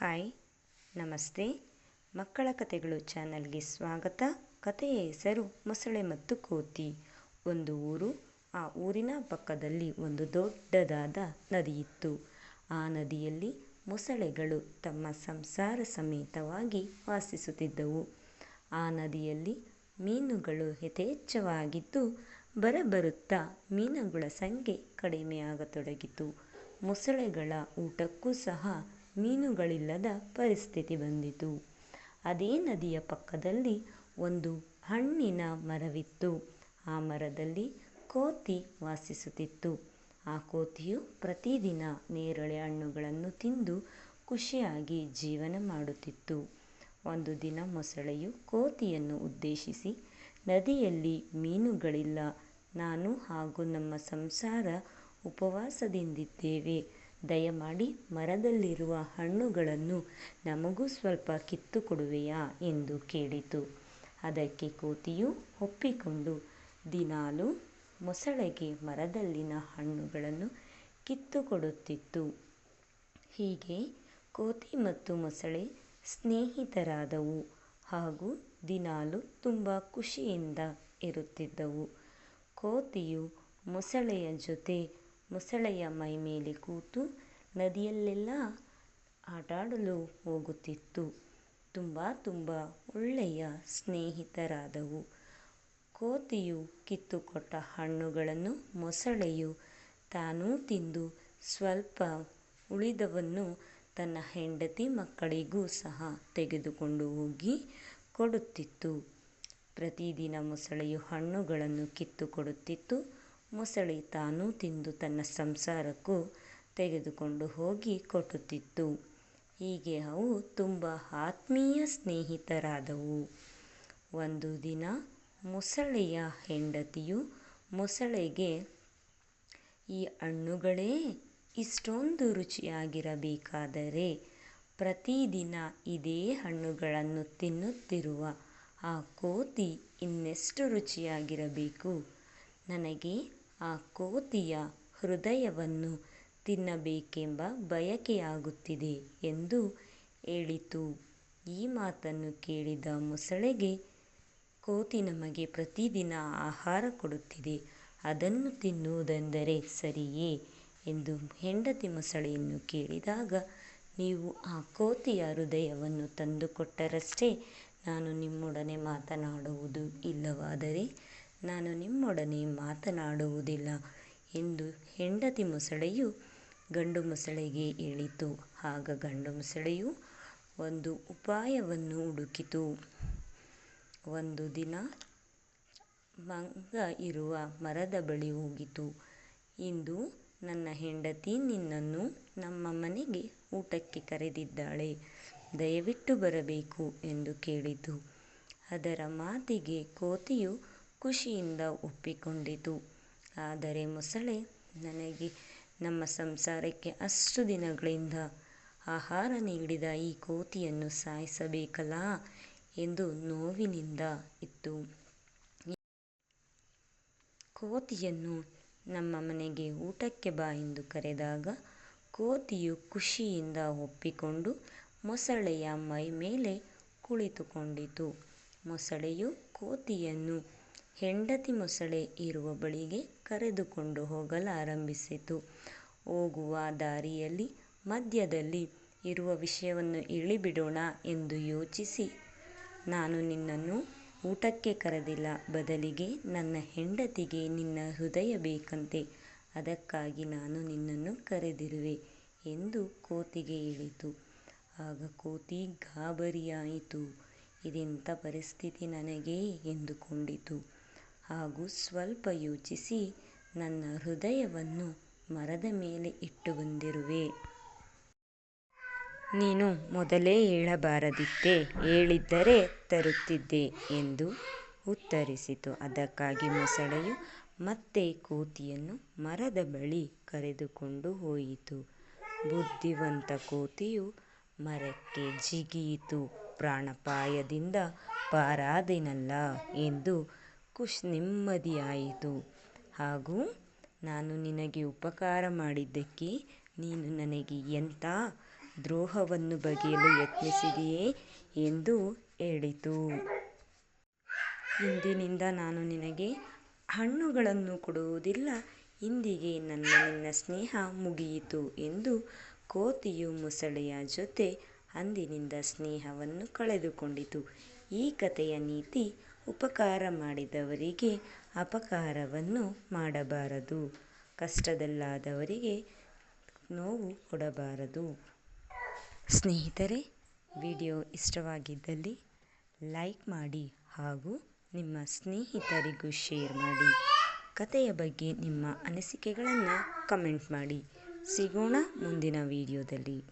Hi, ನಮಸ್ತೆ. ಮಕ್ಕಳ ಕಥೆಗಳು ಚಾನಲ್ಗೆ ಸ್ವಾಗತ. ಕಥೆಯ ಹೆಸರು ಮೊಸಳೆ ಮತ್ತು ಕೋತಿ. ಒಂದು ಊರು, ಆ ಊರಿನ ಪಕ್ಕದಲ್ಲಿ ಒಂದು ದೊಡ್ಡದಾದ ನದಿ ಇತ್ತು ಆ ನದಿಯಲ್ಲಿ ಮೊಸಳೆಗಳು ತಮ್ಮ ಸಂಸಾರ ಸಮೇತವಾಗಿ ವಾಸಿಸುತ್ತಿದ್ದವು. ಆ ನದಿಯಲ್ಲಿ ಮೀನುಗಳು ಯಥೇಚ್ಛವಾಗಿದ್ದು ಬರಬರುತ್ತಾ ಮೀನುಗಳ ಸಂಖ್ಯೆ ಕಡಿಮೆಯಾಗತೊಡಗಿತು. ಮೊಸಳೆಗಳ ಊಟಕ್ಕೂ ಸಹ ಮೀನುಗಳಿಲ್ಲದ ಪರಿಸ್ಥಿತಿ ಬಂದಿತು. ಅದೇ ನದಿಯ ಪಕ್ಕದಲ್ಲಿ ಒಂದು ಹಣ್ಣಿನ ಮರವಿತ್ತು. ಆ ಮರದಲ್ಲಿ ಕೋತಿ ವಾಸಿಸುತ್ತಿತ್ತು. ಆ ಕೋತಿಯು ಪ್ರತಿದಿನ ನೇರಳೆ ಹಣ್ಣುಗಳನ್ನು ತಿಂದು ಖುಷಿಯಾಗಿ ಜೀವನ ಮಾಡುತ್ತಿತ್ತು. ಒಂದು ದಿನ ಮೊಸಳೆಯು ಕೋತಿಯನ್ನು ಉದ್ದೇಶಿಸಿ, ನದಿಯಲ್ಲಿ ಮೀನುಗಳಿಲ್ಲ. ನಾನು ಹಾಗೂ ನಮ್ಮ ಸಂಸಾರ ಉಪವಾಸದಿಂದಿದ್ದೇವೆ. ದಯಮಾಡಿ ಮರದಲ್ಲಿರುವ ಹಣ್ಣುಗಳನ್ನು ನಮಗೂ ಸ್ವಲ್ಪ ಕಿತ್ತು ಕೊಡುವೆಯಾ ಎಂದು ಕೇಳಿತು. ಅದಕ್ಕೆ ಕೋತಿಯು ಒಪ್ಪಿಕೊಂಡು, ದಿನಾಲೂ ಮೊಸಳೆಗೆ ಮರದಲ್ಲಿನ ಹಣ್ಣುಗಳನ್ನು ಕಿತ್ತು ಕೊಡುತ್ತಿತ್ತು ಹೀಗೆ ಕೋತಿ ಮತ್ತು ಮೊಸಳೆ ಸ್ನೇಹಿತರಾದವು ಹಾಗೂ ದಿನಾಲೂ ತುಂಬ ಖುಷಿಯಿಂದ ಇರುತ್ತಿದ್ದವು. ಕೋತಿಯು ಮೊಸಳೆಯ ಜೊತೆ ಮೊಸಳೆಯ ಮೈಮೇಲೆ ಕೂತು ನದಿಯಲ್ಲೆಲ್ಲ ಆಟಾಡಲು ಹೋಗುತ್ತಿತ್ತು. ತುಂಬ ತುಂಬ ಒಳ್ಳೆಯ ಸ್ನೇಹಿತರಾದವು. ಕೋತಿಯು ಕಿತ್ತುಕೊಟ್ಟ ಹಣ್ಣುಗಳನ್ನು ಮೊಸಳೆಯು ತಾನೂ ತಿಂದು ಸ್ವಲ್ಪ ಉಳಿದವನ್ನು ತನ್ನ ಹೆಂಡತಿ ಮಕ್ಕಳಿಗೂ ಸಹ ತೆಗೆದುಕೊಂಡು ಹೋಗಿ ಕೊಡುತ್ತಿತ್ತು. ಪ್ರತಿದಿನ ಮೊಸಳೆಯು ಹಣ್ಣುಗಳನ್ನು ಕಿತ್ತು ಕೊಡುತ್ತಿತ್ತು ಮೊಸಳೆ ತಾನೂ ತಿಂದು ತನ್ನ ಸಂಸಾರಕ್ಕೂ ತೆಗೆದುಕೊಂಡು ಹೋಗಿ ಕೊಟ್ಟುತ್ತಿತ್ತು ಹೀಗೆ ಅವು ತುಂಬ ಆತ್ಮೀಯ ಸ್ನೇಹಿತರಾದವು. ಒಂದು ದಿನ ಮೊಸಳೆಯ ಹೆಂಡತಿಯು ಮೊಸಳೆಗೆ, ಈ ಹಣ್ಣುಗಳೇ ಇಷ್ಟೊಂದು ರುಚಿಯಾಗಿರಬೇಕಾದರೆ ಪ್ರತಿದಿನ ಇದೇ ಹಣ್ಣುಗಳನ್ನು ತಿನ್ನುತ್ತಿರುವ ಆ ಕೋತಿ ಇನ್ನೆಷ್ಟು ರುಚಿಯಾಗಿರಬೇಕು? ನನಗೆ ಆ ಕೋತಿಯ ಹೃದಯವನ್ನು ತಿನ್ನಬೇಕೆಂಬ ಬಯಕೆಯಾಗುತ್ತಿದೆ ಎಂದು ಹೇಳಿತು. ಈ ಮಾತನ್ನು ಕೇಳಿದ ಮೊಸಳೆಗೆ ಕೋತಿ ನಮಗೆ ಪ್ರತಿದಿನ ಆಹಾರ ಕೊಡುತ್ತಿದೆ, ಅದನ್ನು ತಿನ್ನುವುದೆಂದರೆ ಸರಿಯೇ ಎಂದು ಹೆಂಡತಿ ಮೊಸಳೆಯನ್ನು ಕೇಳಿದಾಗ, ನೀವು ಆ ಕೋತಿಯ ಹೃದಯವನ್ನು ತಂದುಕೊಟ್ಟರಷ್ಟೇ ನಾನು ನಿಮ್ಮೊಡನೆ ಮಾತನಾಡುವುದು ಇಲ್ಲವಾದರೆ ನಾನು ನಿಮ್ಮೊಡನೆ ಮಾತನಾಡುವುದಿಲ್ಲ ಎಂದು ಹೆಂಡತಿ ಮೊಸಳೆಯು ಗಂಡು ಮೊಸಳೆಗೆ ಹೇಳಿತು ಆಗ ಗಂಡು ಮೊಸಳೆಯು ಒಂದು ಉಪಾಯವನ್ನು ಹುಡುಕಿತು. ಒಂದು ದಿನ ಮಂಗ ಇರುವ ಮರದ ಬಳಿ ಹೋಗಿತು. ಇಂದು ನನ್ನ ಹೆಂಡತಿ ನಿನ್ನನ್ನು ನಮ್ಮ ಮನೆಗೆ ಊಟಕ್ಕೆ ಕರೆದಿದ್ದಾಳೆ. ದಯವಿಟ್ಟು ಬರಬೇಕು ಎಂದು ಕೇಳಿತು. ಅದರ ಮಾತಿಗೆ ಕೋತಿಯು ಖುಷಿಯಿಂದ ಒಪ್ಪಿಕೊಂಡಿತು. ಆದರೆ ಮೊಸಳೆ, ನನಗೆ ನಮ್ಮ ಸಂಸಾರಕ್ಕೆ ಅಷ್ಟು ದಿನಗಳಿಂದ ಆಹಾರ ನೀಡಿದ ಈ ಕೋತಿಯನ್ನು ಸಾಯಿಸಬೇಕಲ್ಲ ಎಂದು ನೋವಿನಿಂದ ಇತ್ತು. ಕೋತಿಯನ್ನು ನಮ್ಮ ಮನೆಗೆ ಊಟಕ್ಕೆ ಬಾ ಎಂದು ಕರೆದಾಗ ಕೋತಿಯು ಖುಷಿಯಿಂದ ಒಪ್ಪಿಕೊಂಡು ಮೊಸಳೆಯ ಮೈ ಮೇಲೆ ಕುಳಿತುಕೊಂಡಿತು. ಮೊಸಳೆಯು ಕೋತಿಯನ್ನು ಹೆಂಡತಿ ಮೊಸಳೆ ಇರುವ ಬಳಿಗೆ ಕರೆದುಕೊಂಡು ಹೋಗಲಾರಂಭಿಸಿತು. ಹೋಗುವ ದಾರಿಯಲ್ಲಿ ಮಧ್ಯದಲ್ಲಿ ಇರುವ ವಿಷಯವನ್ನು ಇಳಿಬಿಡೋಣ ಎಂದು ಯೋಚಿಸಿ. ನಾನು ನಿನ್ನನ್ನು ಊಟಕ್ಕೆ ಕರೆದಿಲ್ಲ. ಬದಲಿಗೆ ನನ್ನ ಹೆಂಡತಿಗೆ ನಿನ್ನ ಹೃದಯ ಬೇಕಂತೆ. ಅದಕ್ಕಾಗಿ ನಾನು ನಿನ್ನನ್ನು ಕರೆದಿರುವೆ ಎಂದು ಕೋತಿಗೆ ಹೇಳಿತು. ಆಗ ಕೋತಿ ಗಾಬರಿಯಾಯಿತು. ಇದೆಂಥ ಪರಿಸ್ಥಿತಿ ನನಗೆ ಎಂದುಕೊಂಡಿತು. ಹಾಗೂ ಸ್ವಲ್ಪ ಯೋಚಿಸಿ ನನ್ನ ಹೃದಯವನ್ನು ಮರದ ಮೇಲೆ ಇಟ್ಟು ಬಂದಿರುವೆ. ನೀನು ಮೊದಲೇ ಹೇಳಬಾರದಿತ್ತೇ, ಹೇಳಿದ್ದರೆ ತರುತ್ತಿದ್ದೆ ಎಂದು ಉತ್ತರಿಸಿತು. ಅದಕ್ಕಾಗಿ ಮೊಸಳೆಯು ಮತ್ತೆ ಕೋತಿಯನ್ನು ಮರದ ಬಳಿ ಕರೆದುಕೊಂಡು ಹೋಯಿತು. ಬುದ್ಧಿವಂತ ಕೋತಿಯು ಮರಕ್ಕೆ ಜಿಗಿಯಿತು. ಪ್ರಾಣಪಾಯದಿಂದ ಪಾರಾದೆನಲ್ಲ ಎಂದು ಖುಷ್ ನೆಮ್ಮದಿಯಾಯಿತು ಹಾಗೂ ನಾನು ನಿನಗೆ ಉಪಕಾರ ಮಾಡಿದ್ದಕ್ಕೆ ನೀನು ನನಗೆ ಎಂಥ ದ್ರೋಹವನ್ನು ಬಗೆಯಲು ಯತ್ನಿಸಿದೆಯೇ ಎಂದು ಹೇಳಿತು. ಇಂದಿನಿಂದ ನಾನು ನಿನಗೆ ಹಣ್ಣುಗಳನ್ನು ಕೊಡುವುದಿಲ್ಲ, ಇಂದಿಗೆ ನನ್ನ ನಿನ್ನ ಸ್ನೇಹ ಮುಗಿಯಿತು ಎಂದು ಕೋತಿಯು ಮೊಸಳೆಯ ಜೊತೆ ಅಂದಿನಿಂದ ಸ್ನೇಹವನ್ನು ಕಳೆದುಕೊಂಡಿತು. ಈ ಕಥೆಯ ನೀತಿ ಉಪಕಾರ ಮಾಡಿದವರಿಗೆ ಅಪಕಾರವನ್ನು ಮಾಡಬಾರದು, ಕಷ್ಟದಲ್ಲಾದವರಿಗೆ ನೋವು ಕೊಡಬಾರದು. ಸ್ನೇಹಿತರೆ, ವಿಡಿಯೋ ಇಷ್ಟವಾಗಿದ್ದಲ್ಲಿ ಲೈಕ್ ಮಾಡಿ ಹಾಗೂ ನಿಮ್ಮ ಸ್ನೇಹಿತರಿಗೂ ಶೇರ್ ಮಾಡಿ. ಕಥೆಯ ಬಗ್ಗೆ ನಿಮ್ಮ ಅನಿಸಿಕೆಗಳನ್ನು ಕಮೆಂಟ್ ಮಾಡಿ. ಸಿಗೋಣ ಮುಂದಿನ ವಿಡಿಯೋದಲ್ಲಿ.